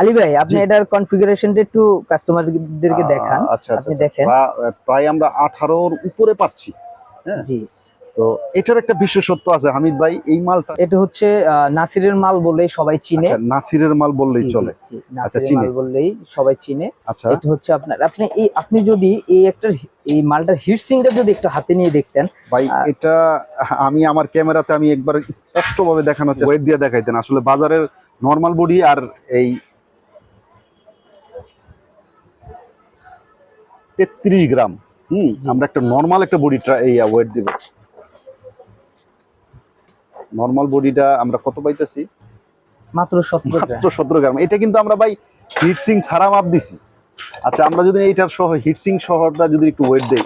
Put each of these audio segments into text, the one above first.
আলী ভাই আপনি। এটার কনফিগারেশনটা একটু কাস্টমারদেরকে দেখান। আচ্ছা আপনি আচ্ছা। দেখেন। প্রায় আমরা আঠারোর উপরে পাচ্ছি হ্যাঁ? জি। তো এটার একটা বিশেষত্ব আছে হামিদ ভাই এই মালটা এটা হচ্ছে নাসিরের মাল বলেই সবাই চিনে। আচ্ছা, নাসিরের মাল বললেই চলে। নাসিরের চিনে। মাল বললেই সবাই চিনে। আচ্ছা। এটা হচ্ছে আপনার আপনি এই আপনি যদি এই একটা এই মালটার হিটসিংটা যদি একটু হাতে নিয়ে দেখতেন ভাই এটা আমি আমার ক্যামেরাতে আমি একবার স্পষ্ট ভাবে দেখানো ওয়েট দিয়ে দেখাইতেন। আসলে বাজারের নরমাল বডি আর এই তেত্রিশ গ্রাম। হুম আমরা একটা নর্মাল একটা বডি এই ওয়েট দিব। নর্মাল বডিটা আমরা কত পাইতেছি? মাত্র মাত্র সতেরো গ্রাম। এটা কিন্তু আমরা ভাই হিটসিং ছাড়া মাপ দিছি। আচ্ছা আমরা যদি এইটার সহ হিটসিং সহটা যদি একটু ওয়েট দেই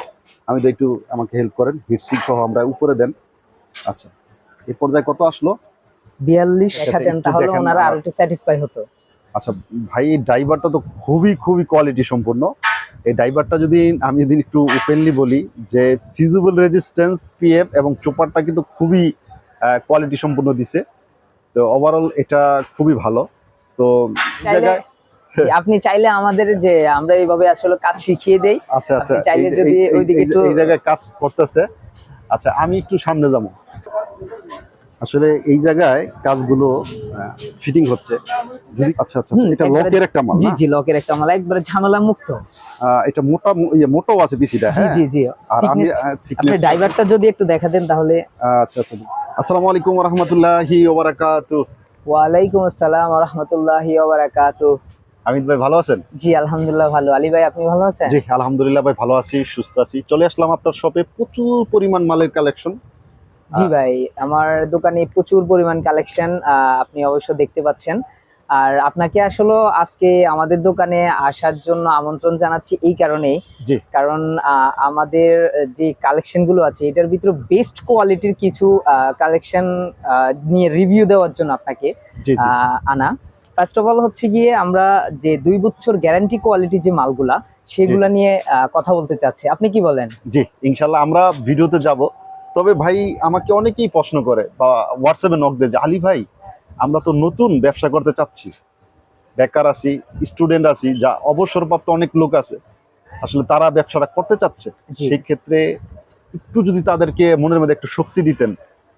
আমি তো একটু আমাকে হেল্প করেন হিটসিং সহ আমরা উপরে দেন। আচ্ছা এ পর্যায়ে কত আসলো? বিয়াল্লিশ দেখাতেন তাহলে ওনারা আরও একটু স্যাটিসফাই হতো। আচ্ছা ভাই এই ড্রাইভারটা তো খুবই খুবই কোয়ালিটি সম্পূর্ণ। এই ড্রাইভারটা যদি আমি যদি একটু ওপেনলি বলি যে ফিজিবল রেজিস্ট্যান্স পিএফ এবং চোপারটা কিন্তু খুবই কোয়ালিটি সম্পূর্ণ দিছে। তো ওভারঅল এটা খুবই ভালো। তো জায়গায় আপনি চাইলে আমাদের যে আমরা এইভাবে আসলে কাজ শিখিয়ে দেই। আচ্ছা আচ্ছা। চাইলে যদি ওইদিকে একটু- এই জায়গায় কাজ করতেছে। আচ্ছা আমি একটু সামনে যাব। আসলে এই জায়গায় কাজগুলো ফিটিং হচ্ছে। যদি আচ্ছা আচ্ছা আচ্ছা, এটা লকের একটা মাল জি জি লকের একটা মাল একবারে ঝামেলা মুক্ত এটা মোটা ইয়ে মোটাও আছে পিসিটা জি হ্যাঁ? জি জি আর আমি আপনি ড্রাইভারটা যদি একটু দেখাতেন তাহলে আচ্ছা আচ্ছা আসসালামু আলাইকুম রহমতুল্লাহি ওবারাকাতু ওয়ালাইকুম আসসালাম ওয়া রাহমাতুল্লাহি ওয়া বারাকাতুহু আমিদ ভাই ভালো আছেন? জি আলহামদুলিল্লাহ ভালো। আলী ভাই আপনি ভালো আছেন? জি আলহামদুলিল্লাহ ভাই ভালো আছি সুস্থ আছি। চলে আসলাম আপনার শপে প্রচুর পরিমাণ মালের কালেকশন জি ভাই আমার দোকানে প্রচুর পরিমাণ কালেকশন আপনি অবশ্য দেখতে পাচ্ছেন। আর আপনাকে আসলে আজকে আমাদের দোকানে আসার জন্য আমন্ত্রণ জানাচ্ছি এই কারণেই। কারণ আমাদের যে কালেকশনগুলো আছে এটার ভিতরে বেস্ট কোয়ালিটির কিছু কালেকশন নিয়ে রিভিউ দেওয়ার জন্য আপনাকে আনা। ফার্স্ট অফ অল হচ্ছে গিয়ে আমরা যে দুই বছর গ্যারান্টি কোয়ালিটির যে মালগুলা সেগুলা নিয়ে কথা বলতে চাচ্ছি। আপনি কি বলেন? জি ইনশাল্লাহ আমরা ভিডিওতে যাব। তবে ভাই আমাকে অনেকেই প্রশ্ন করে বা হোয়াটসঅ্যাপে নক দেয় যে আলী ভাই আমরা তো নতুন ব্যবসা করতে চাচ্ছি। বেকার আছি স্টুডেন্ট আছি যা অবসরপ্রাপ্ত অনেক লোক আছে। আসলে তারা ব্যবসাটা করতে চাচ্ছে। সেই ক্ষেত্রে একটু যদি তাদেরকে মনের মধ্যে একটু শক্তি দিতেন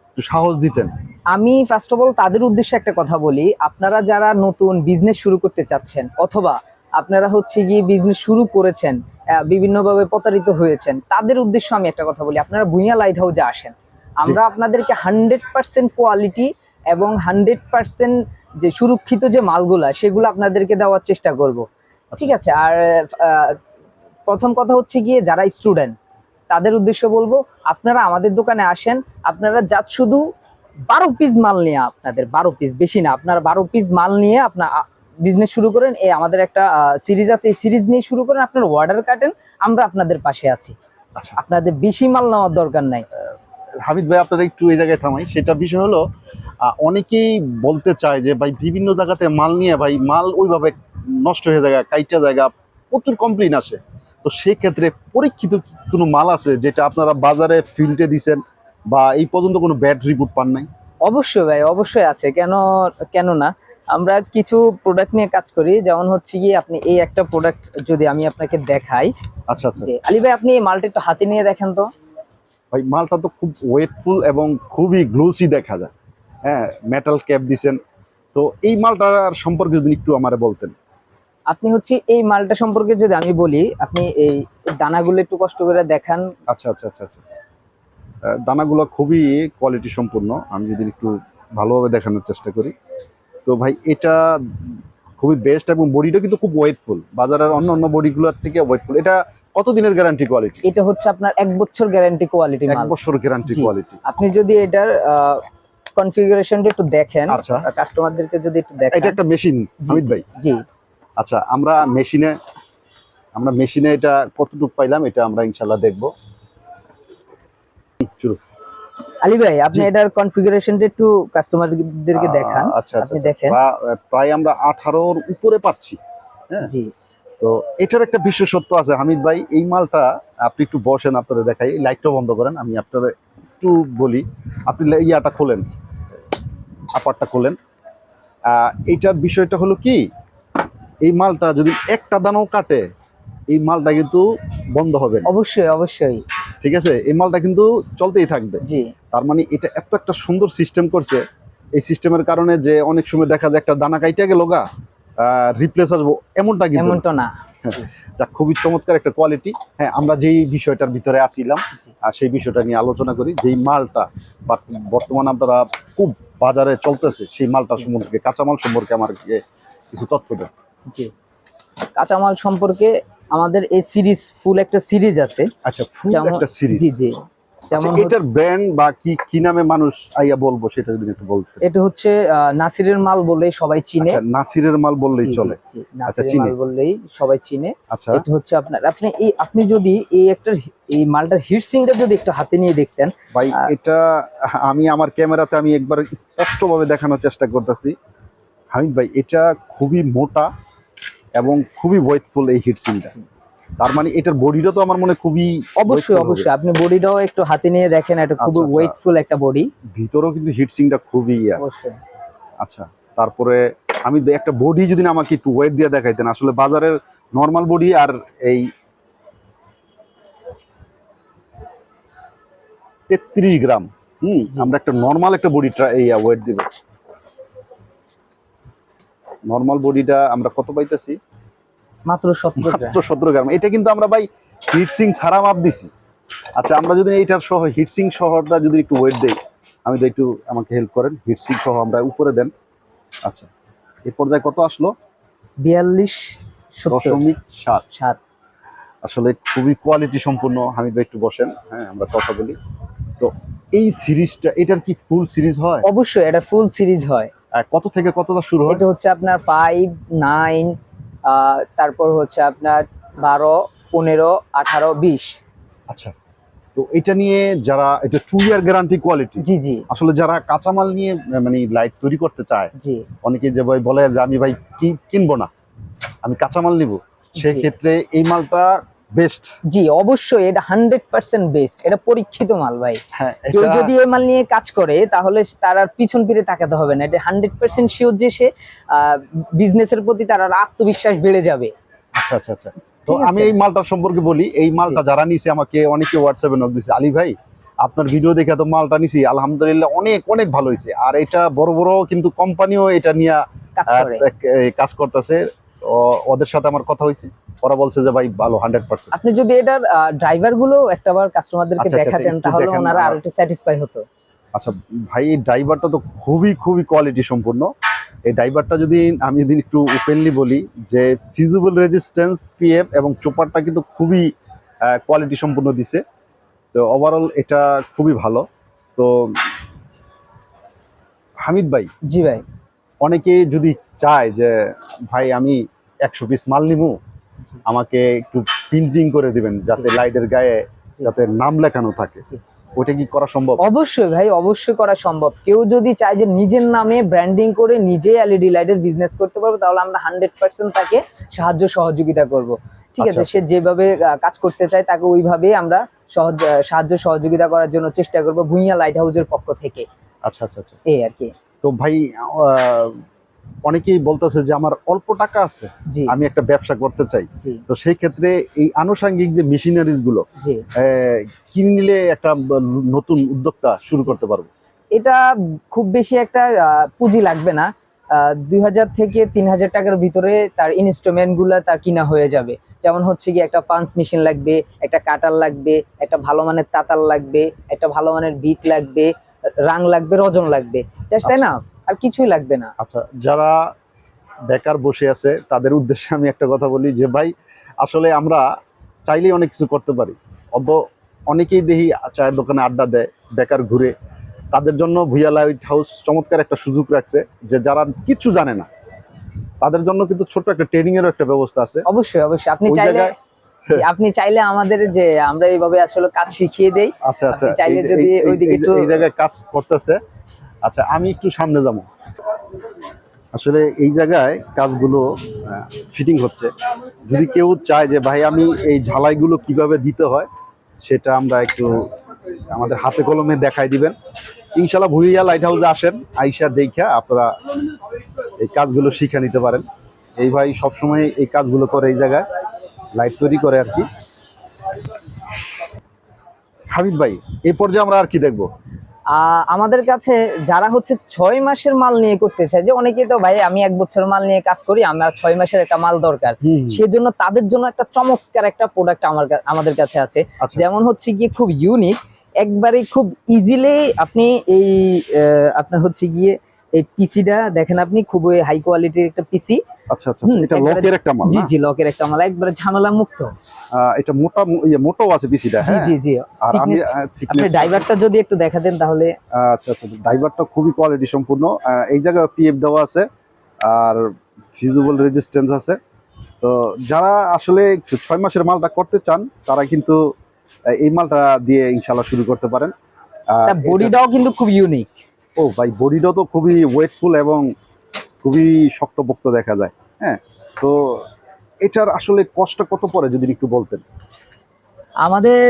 একটু সাহস দিতেন। আমি ফার্স্ট অফ অল তাদের উদ্দেশ্যে একটা কথা বলি। আপনারা যারা নতুন বিজনেস শুরু করতে চাচ্ছেন অথবা আপনারা হচ্ছে গিয়ে বিজনেস শুরু করেছেন বিভিন্নভাবে প্রতারিত হয়েছেন তাদের উদ্দেশ্য আমি একটা কথা বলি। আপনারা ভুইয়া লাইট হাউজে আসেন। আমরা আপনাদেরকে হান্ড্রেড পার্সেন্ট কোয়ালিটি এবং হান্ড্রেড পার্সেন্ট যে সুরক্ষিত যে মালগুলা সেগুলো আপনাদেরকে দেওয়ার চেষ্টা করব। ঠিক আছে? আর প্রথম কথা হচ্ছে গিয়ে যারা স্টুডেন্ট তাদের উদ্দেশ্য বলব আপনারা আমাদের দোকানে আসেন আপনারা যা শুধু বারো পিস মাল নিয়ে আপনাদের বারো পিস বেশি না আপনারা বারো পিস মাল নিয়ে আপনার বিজনেস শুরু করেন এই আমাদের একটা সিরিজ আছে। এই সিরিজ নিয়ে শুরু করেন আপনার অর্ডার কাটেন আমরা আপনাদের পাশে আছি। আচ্ছা। আপনাদের বেশি মাল নেওয়ার দরকার নাই। হামিদ ভাই আপনারা একটু এই জায়গায় থামাই। সেটা বিষয় হলো অনেকেই বলতে চায় যে ভাই বিভিন্ন জায়গাতে মাল নিয়ে ভাই মাল ওইভাবে নষ্ট হয়ে যায় কাইটা জায়গা প্রচুর কমপ্লেন আসে। তো সেক্ষেত্রে পরীক্ষিত কোনো মাল আছে যেটা আপনারা বাজারে ফিল্ডে দিছেন বা এই পর্যন্ত কোনো ব্যাড রিপোর্ট পান নাই? অবশ্যই ভাই অবশ্যই আছে। কেন কেন না? আমরা কিছু প্রোডাক্ট নিয়ে কাজ করি যেমন হচ্ছে কি আপনি এই একটা প্রোডাক্ট যদি আমি আপনাকে দেখাই আচ্ছা আচ্ছা। আলী ভাই আপনি এই মালটা একটু হাতে নিয়ে দেখেন তো। ভাই মালটা তো খুব ওয়েটফুল এবং খুবই গ্লোসি দেখা যায়। হ্যাঁ মেটাল ক্যাপ দিছেন। তো এই মালটার সম্পর্কে যদি একটু আমারে বলতেন। আপনি হচ্ছে এই মালটা সম্পর্কে যদি আমি বলি আপনি এই দানাগুলো একটু কষ্ট করে দেখান। আচ্ছা আচ্ছা আচ্ছা আচ্ছা। দানাগুলো খুবই কোয়ালিটি সম্পূর্ণ। আমি যদি একটু ভালোভাবে দেখানোর চেষ্টা করি। তো ভাই এটা খুবই বেস্ট এবং বডিটা কিন্তু খুব ওয়েটফুল বাজারের অন্য অন্য বডিগুলোর থেকে ওয়েটফুল এটা কত দিনের গ্যারান্টি কোয়ালিটি এটা হচ্ছে আপনার এক বছর গ্যারান্টি কোয়ালিটি এক বছর গ্যারান্টি কোয়ালিটি আপনি যদি এটার কনফিগারেশনটা একটু দেখেন আচ্ছা। কাস্টমারদেরকে যদি একটু দেখেন। এটা একটা মেশিন জি, ভাই। জি। আচ্ছা আমরা মেশিনে আমরা মেশিনে এটা কতটুকু পাইলাম এটা আমরা ইনশাল্লাহ দেখব। আলী ভাই আপনি। এটার কনফিগারেশনটা একটু কাস্টমারদেরকে দেখান। আচ্ছা আচ্ছা আপনি দেখেন। প্রায় আমরা আঠারোর উপরে পাচ্ছি হ্যাঁ? জি। তো এটার একটা বিশেষত্ব আছে। হামিদ ভাই এই মালটা আপনি একটু বসেন আপনারা দেখাই। লাইটটা বন্ধ করেন আমি আপনারা একটু বলি। আপনি ইয়াটা খোলেন আপারটা খোলেন। এইটার বিষয়টা হলো কি এই মালটা যদি একটা দানাও কাটে এই মালটা কিন্তু বন্ধ হবে অবশ্যই অবশ্যই। ঠিক আছে? এই মালটা কিন্তু চলতেই থাকবে। তার মানে এটা এত একটা সুন্দর সিস্টেম করছে। এই সিস্টেমের কারণে যে অনেক সময় দেখা যায় একটা দানা কাইটা গেল গা রিপ্লেস আসব এমনটা কিন্তু এমনটা না। যা খুবই চমৎকার একটা কোয়ালিটি হ্যাঁ আমরা যেই বিষয়টার ভিতরে আসিলাম আর সেই বিষয়টা নিয়ে আলোচনা করি যেই মালটা বা- বর্তমানে আপনারা খুব বাজারে চলতেছে সেই মালটা সম্পর্কে কাঁচামাল সম্পর্কে আমার কিছু তথ্য দেন। জি। কাঁচামাল সম্পর্কে আমাদের এই সিরিজ ফুল একটা সিরিজ আছে। আচ্ছা ফুল একটা সিরিজ। জি জি। যেমন এটার ব্র্যান্ড বা কি কি নামে মানুষ আইয়া বলব সেটা যদি একটু বলতে এটা হচ্ছে নাসিরের মাল বলেই সবাই চিনে। আচ্ছা নাসিরের মাল বললেই জি, চলে। নাসিরের চিনি। মাল বললেই সবাই চিনে। আচ্ছা। এটা হচ্ছে আপনার আপনি এই আপনি যদি এই একটা এই মালটার হিট সিংটা যদি একটু হাতে নিয়ে দেখতেন ভাই এটা আমি আমার ক্যামেরাতে আমি একবার স্পষ্টভাবে দেখানোর চেষ্টা করতেছি। হামিদ ভাই এটা খুবই মোটা এবং খুবই ওয়েটফুল এই হিটসিংটা তার মানে এটার বডিটা তো আমার মনে খুবই অবশ্যই অবশ্যই। আপনি বডিটাও একটু হাতে নিয়ে দেখেন এটা খুবই আচ্ছা, আচ্ছা। ওয়েটফুল একটা বডি ভিতরেও কিন্তু হিটসিংটা খুবই অবশ্যই। আচ্ছা তারপরে আমি একটা বডি যদি না আমাকে একটু ওয়েট দিয়ে দেখাইতেন আসলে বাজারের নর্মাল বডি আর এই তেত্রিশ গ্রাম। হুম আমরা একটা নর্মাল একটা বডি এই ওয়েট দিব। নর্মাল বডিটা আমরা কত পাইতেছি? মাত্র গ্রাম মাত্র সতেরো গ্রাম। এটা কিন্তু আমরা ভাই হিটসিং ছাড়া মাপ দিছি। আচ্ছা আমরা যদি এইটার সহ হিটসিং সহটা যদি একটু ওয়েট দেই আমি তো একটু আমাকে হেল্প করেন হিটসিং সহ আমরা উপরে দেন। আচ্ছা এই পর্যায়ে কত আসলো? বিয়াল্লিশ দশমিক সাত। সাত। আসলে খুবই কোয়ালিটি সম্পূর্ণ হামিদ ভাই একটু বসেন। হ্যাঁ আমরা কথা বলি। তো এই সিরিজটা এটার কি ফুল সিরিজ হয়? অবশ্যই এটা ফুল সিরিজ হয়। কত থেকে কতটা শুরু হয়? এটা হচ্ছে আপনার ফাইভ নাইন তারপর হচ্ছে আপনার বারো পনেরো আঠারো বিশ। আচ্ছা। তো এটা নিয়ে যারা এটা টু ইয়ার গ্যারান্টি কোয়ালিটি জি জি। আসলে যারা কাঁচামাল নিয়ে মানে লাইট তৈরি করতে চায় জি। অনেকে যে ভাই বলে যে আমি ভাই কি- কিনবো না আমি কাঁচামাল নিব সেই ক্ষেত্রে এই মালটা বেস্ট জি অবশ্যই এটা হান্ড্রেড পার্সেন্ট বেস্ট এটা পরীক্ষিত মাল ভাই। হ্যাঁ কেউ যদি এই মাল নিয়ে কাজ করে তাহলে তার আর পিছন ফিরে তাকাতে হবে না। এটা হান্ড্রেড পার্সেন্ট শিওর যে সে বিজনেসের প্রতি তার আর আত্মবিশ্বাস বেড়ে যাবে। আচ্ছা আচ্ছা আচ্ছা। তো আমি এই মালটার সম্পর্কে বলি এই মালটা যারা নিছে আমাকে অনেকে হোয়াটসঅ্যাপে নক দিছে আলী ভাই আপনার ভিডিও দেখে তো মালটা নিছি আলহামদুলিল্লাহ অনেক অনেক ভালো হয়েছে। আর এটা বড় বড় কিন্তু কোম্পানিও এটা নিয়ে কাজ করতেছে। ওদের সাথে আমার কথা হয়েছে। ওরা বলছে যে ভাই ভালো হান্ড্রেড পার্সেন্ট আপনি যদি এটার ড্রাইভারগুলো একটাবার কাস্টমারদেরকে আচ্ছা, আচ্ছা, দেখাতেন তাহলে ওনারা আরও একটু স্যাটিসফাই হতো। আচ্ছা ভাই এই ড্রাইভারটা তো খুবই খুবই কোয়ালিটি সম্পূর্ণ। এই ড্রাইভারটা যদি আমি যদি একটু ওপেনলি বলি যে ফিজিবল রেজিস্ট্যান্স পিএফ এবং চোপারটা কিন্তু খুবই কোয়ালিটি সম্পূর্ণ দিছে। তো ওভারঅল এটা খুবই ভালো। তো হামিদ ভাই জি ভাই। অনেকে যদি চায় যে ভাই আমি একশো পিস মাল নিবো। আমাকে একটু প্রিন্টিং করে দিবেন যাতে লাইটের গায়ে যাতে নাম লেখানো থাকে। ওটা কি করা সম্ভব? অবশ্যই ভাই অবশ্যই করা সম্ভব। কেউ যদি চায় যে নিজের নামে ব্র্যান্ডিং করে নিজে এলইডি লাইটের বিজনেস করতে পারবে তাহলে আমরা হান্ড্রেড পার্সেন্ট তাকে সাহায্য সহযোগিতা করব। ঠিক আছে আচ্ছা। সে যেভাবে কাজ করতে চায় তাকে ওইভাবেই আমরা সহজ সাহায্য সহযোগিতা করার জন্য চেষ্টা করব ভুইয়া লাইট হাউসের পক্ষ থেকে। আচ্ছা আচ্ছা আচ্ছা। এই আর কি। তো ভাই অনেকেই বলতেছে যে আমার অল্প টাকা আছে আমি একটা ব্যবসা করতে চাই। তো সেই ক্ষেত্রে এই আনুষঙ্গিক যে মেশিনারিজগুলো জি। আহ, কিনে নিলে একটা নতুন উদ্যোক্তা শুরু করতে পারব? এটা খুব বেশি একটা পুঁজি লাগবে না। দুই হাজার থেকে তিন হাজার টাকার ভিতরে তার ইনস্ট্রুমেন্টগুলা তার কিনা হয়ে যাবে। যেমন হচ্ছে কি একটা পাঞ্চ মেশিন লাগবে একটা কাটার লাগবে একটা ভালো মানের তাতাল লাগবে একটা ভালো মানের বিট লাগবে রাং লাগবে রজন লাগবে। তাই না আর কিছুই লাগবে না। আচ্ছা যারা বেকার বসে আছে তাদের উদ্দেশ্যে আমি একটা কথা বলি যে ভাই আসলে আমরা চাইলেই অনেক কিছু করতে পারি। অত অনেকেই দেখি চায়ের দোকানে আড্ডা দেয় বেকার ঘুরে। তাদের জন্য ভুইয়া লাইট হাউস চমৎকার একটা সুযোগ রাখছে যে যারা কিছু জানে না তাদের জন্য কিন্তু ছোট্ট একটা ট্রেনিং এরও একটা ব্যবস্থা আছে। অবশ্যই অবশ্যই। আপনি চাইলে আপনি চাইলে আমাদের যে আমরা এইভাবে আসলে কাজ শিখিয়ে দেই। আচ্ছা আচ্ছা। চাইলে যদি ওইদিকে একটু- এই জায়গায় কাজ করতেছে আচ্ছা আমি একটু সামনে যাব। আসলে এই জায়গায় কাজগুলো ফিটিং হচ্ছে। যদি কেউ চায় যে, ভাই, আমি এই ঝালাইগুলো কীভাবে দিতে হয়? সেটা আমরা একটু আমাদের হাতে কলমে দেখাই দিবেন। ইনশাল্লাহ ভুইয়া লাইট হাউসে আসেন, আইসা দেখা আপনারা এই কাজগুলো শিখে নিতে পারেন। এই ভাই সবসময় এই কাজগুলো করে এই জায়গায় লাইট তৈরি করে আর কি। হাবিব ভাই এই পর্যায়ে আমরা আর কি দেখব? আমাদের কাছে যারা হচ্ছে ছয় মাসের মাল নিয়ে করতে চায় যে অনেকেই তো ভাই আমি এক বছর মাল নিয়ে কাজ করি আমার ছয় মাসের একটা মাল দরকার। সেজন্য তাদের জন্য একটা চমৎকার একটা প্রোডাক্ট আমার আমাদের কাছে আছে। আচ্ছা। যেমন হচ্ছে গিয়ে খুব ইউনিক একবারে খুব ইজিলি আপনি এই আপনার হচ্ছে গিয়ে এই পিসিটা দেখেন আপনি খুবই হাই কোয়ালিটির একটা পিসি আচ্ছা আচ্ছা এটা লকের একটা মাল জি জি লকের একটা মাল একবারে ঝামেলা মুক্ত এটা মোটা ইয়ে মোটাও আছে পিসিটা হ্যাঁ? জি জি। আর আমি আপনি ড্রাইভারটা যদি একটু দেখাতেন তাহলে আচ্ছা আচ্ছা। ড্রাইভারটা খুবই কোয়ালিটি সম্পূর্ণ। এই জায়গায় পিএফ দেওয়া আছে আর ফিজিবল রেজিস্ট্যান্স আছে। তো যারা আসলে ছয় মাসের মালটা করতে চান তারা কিন্তু এই মালটা দিয়ে ইনশাল্লাহ শুরু করতে পারেন। বডিটাও কিন্তু খুব ইউনিক ও ভাই বডিটাও তো খুবই ওয়েটফুল এবং খুবই শক্তপোক্ত দেখা যায় হ্যাঁ? তো এটার আসলে কষ্ট কত পড়ে যদি একটু বলতেন? আমাদের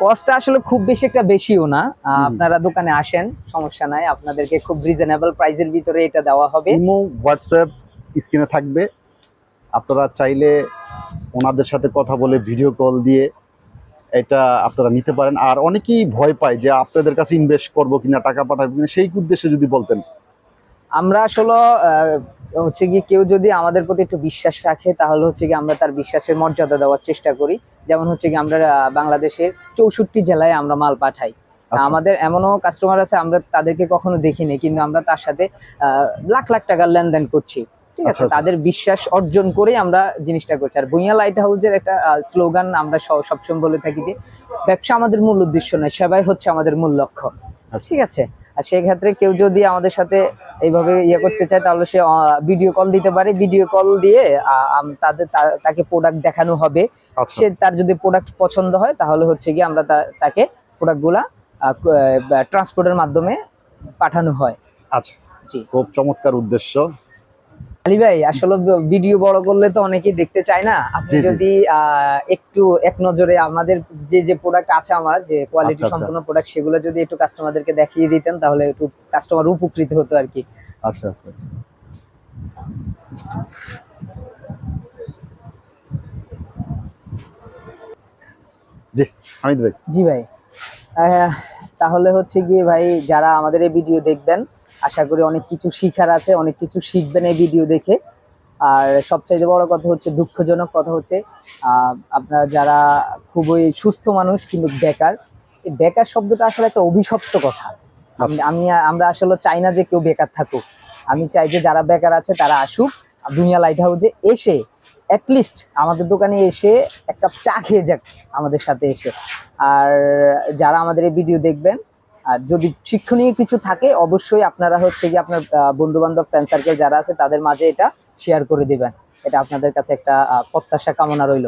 কস্টটা আসলে খুব বেশি একটা বেশিও না। আপনারা দোকানে আসেন সমস্যা নাই। আপনাদেরকে খুব রিজনেবল প্রাইসের ভিতরে এটা দেওয়া হবে। ইমো হোয়াটসঅ্যাপ স্ক্রিনে থাকবে। আপনারা চাইলে ওনাদের সাথে কথা বলে ভিডিও কল দিয়ে এটা আপনারা নিতে পারেন। আর অনেকেই ভয় পায় যে আপনাদের কাছে ইনভেস্ট করব কিনা টাকা পাঠাবো কিনা সেই উদ্দেশ্যে যদি বলতেন। আমরা আসলে হচ্ছে কি কেউ যদি আমাদের প্রতি একটু বিশ্বাস রাখে তাহলে হচ্ছে কি আমরা তার বিশ্বাসের মর্যাদা দেওয়ার চেষ্টা করি। যেমন হচ্ছে কি আমরা বাংলাদেশের চৌষট্টি জেলায় আমরা মাল পাঠাই। আচ্ছা, আমাদের এমনও কাস্টমার আছে আমরা তাদেরকে কখনো দেখিনি কিন্তু আমরা তার সাথে লাখ লাখ টাকার লেনদেন করছি। ঠিক আচ্ছা, আছে? আচ্ছা। তাদের বিশ্বাস অর্জন করে আমরা জিনিসটা করছি। আর ভুইয়া লাইট হাউসের একটা স্লোগান আমরা সবসময় বলে থাকি যে ব্যবসা আমাদের মূল উদ্দেশ্য নয় সেবাই হচ্ছে আমাদের মূল লক্ষ্য। আচ্ছা। ঠিক আছে? আর সেই ক্ষেত্রে কেউ যদি আমাদের সাথে এইভাবে ইয়ে করতে চায় তাহলে সে ভিডিও কল দিতে পারে। ভিডিও কল দিয়ে আহ, তাদের তাকে প্রোডাক্ট দেখানো হবে। আচ্ছা। সে তার যদি প্রোডাক্ট পছন্দ হয় তাহলে হচ্ছে কি আমরা তাকে প্রোডাক্টগুলা ট্রান্সপোর্টের মাধ্যমে পাঠানো হয়। আচ্ছা। জি। খুব চমৎকার উদ্দেশ্য। আলী ভাই আসলে ভিডিও বড় করলে তো অনেকেই দেখতে চায় না আপনি। যদি একটু এক নজরে আমাদের যে যে প্রোডাক্ট আছে আমার যে কোয়ালিটি। সম্পূর্ণ প্রোডাক্ট সেগুলো যদি একটু কাস্টমারদেরকে দেখিয়ে দিতেন তাহলে একটু কাস্টমার উপকৃত হতো আর কি আচ্ছা আচ্ছা আচ্ছা। জি হামিদ ভাই জি ভাই তাহলে হচ্ছে গিয়ে ভাই যারা আমাদের এই ভিডিও দেখবেন আশা করি অনেক কিছু শিখার আছে, অনেক কিছু শিখবেন এই ভিডিও দেখে। আর সবচাইতে বড় কথা হচ্ছে দুঃখজনক কথা হচ্ছে আপনারা যারা খুবই সুস্থ মানুষ কিন্তু বেকার, এই বেকার শব্দটা আসলে একটা অভিশপ্ত কথা। আমি- আমি, আমরা আসলে চাই না যে কেউ বেকার থাকুক। আমি চাই যে যারা বেকার আছে তারা আসুক দুনিয়া লাইট হাউসে এসে অ্যাটলিস্ট আমাদের দোকানে এসে এক কাপ চা খেয়ে যাক আমাদের সাথে এসে। আর যারা আমাদের এই ভিডিও দেখবেন আর যদি শিক্ষণীয় কিছু থাকে, অবশ্যই আপনারা হচ্ছে যে আপনার বন্ধু বান্ধব ফ্রেন্ড সার্কেল যারা আছে, তাদের মাঝে এটা শেয়ার করে দিবেন। এটা আপনাদের কাছে একটা প্রত্যাশা কামনা রইল।